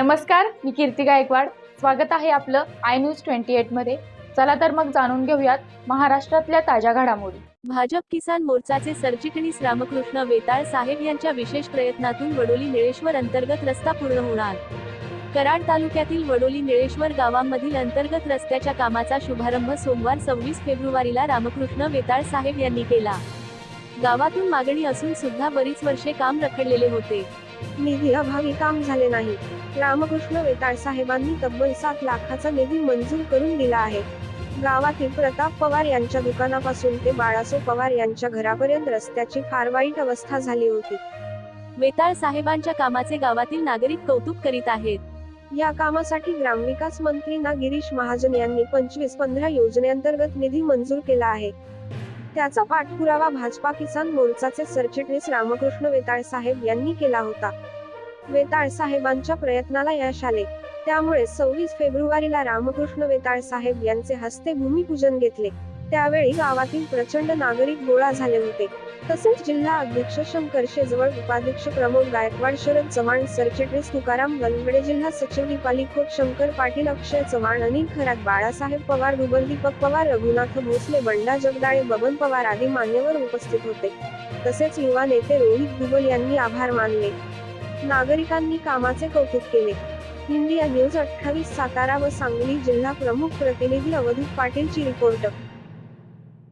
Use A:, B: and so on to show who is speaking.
A: नमस्कार मी कीर्ती गायकवाड. स्वागत आहे आपलं आय न्यूज ट्वेंटी एटमध्ये. चला तर मग जाणून घेऊयात महाराष्ट्रातल्या ताज्या घडामोडी.
B: भाजप किसान मोर्चाचे सरचिटणीस रामकृष्ण वेताळ साहेब यांच्या विशेष प्रयत्नातून वडोली निळेश्वर अंतर्गत रस्ता पूर्ण होणार. कराड तालुक्यातील वडोली निळेश्वर गावांमधील अंतर्गत रस्त्याच्या कामाचा शुभारंभ सोमवार सव्वीस फेब्रुवारीला रामकृष्ण वेताळ साहेब यांनी केला. गावातून मागणी असून सुद्धा बरीच वर्षे काम रखडलेले होते.
C: निधी अभावी काम झाले नाही. रामकृष्ण वेताळ साहेबांनी तब्बल सात लाखाचा निधी मंजूर करून दिला आहे. गावातील प्रताप पवार यांच्या दुकानापासून ते बाळासो पवार यांच्या घरापर्यंत रस्त्याची फार वाईट अवस्था झाली होती.
B: वेताळ साहेबांच्या कामाचे गावातील नागरिक कौतुक करीत आहेत.
C: या कामासाठी ग्रामविकास मंत्री ना गिरीश महाजन यांनी पंचवीस पंधरा योजनेअंतर्गत निधी मंजूर केला आहे. त्याचा पाठपुरावा भाजपा किसान मोर्चाचे सरचिटणीस रामकृष्ण वेताळ साहेब यांनी केला होता. वेताळ साहेबांच्या प्रयत्नाला यश आले. त्यामुळे सव्वीस फेब्रुवारीला रामकृष्ण वेताळ साहेब यांचे हस्ते भूमिपूजन घेतले. त्यावेळी गावातील प्रचंड नागरिक गोळा झाले होते. तसेच जिल्हा अध्यक्ष शंकर शेजवळ उपाध्यक्ष प्रमोद गायकवाड शरद चव्हाण सरचिटणीस तुकाराम गलवडे जिल्हा सचिव दीपाली खोत शंकर पाटील अक्षय चव्हाण अनिल खरात बाळासाहेब पवार रुबल दीपक पवार रघुनाथ भोसले बंडा जगदाळे बबन पवार आदी मान्यवर उपस्थित होते. तसेच युवा नेते रोहित दुबल यांनी आभार मानले. नागरिकांनी कामाचे कौतुक केले. इंडिया न्यूज अठ्ठावीस सातारा व सांगली जिल्हा प्रमुख प्रतिनिधी अवधूत पाटीलची रिपोर्ट.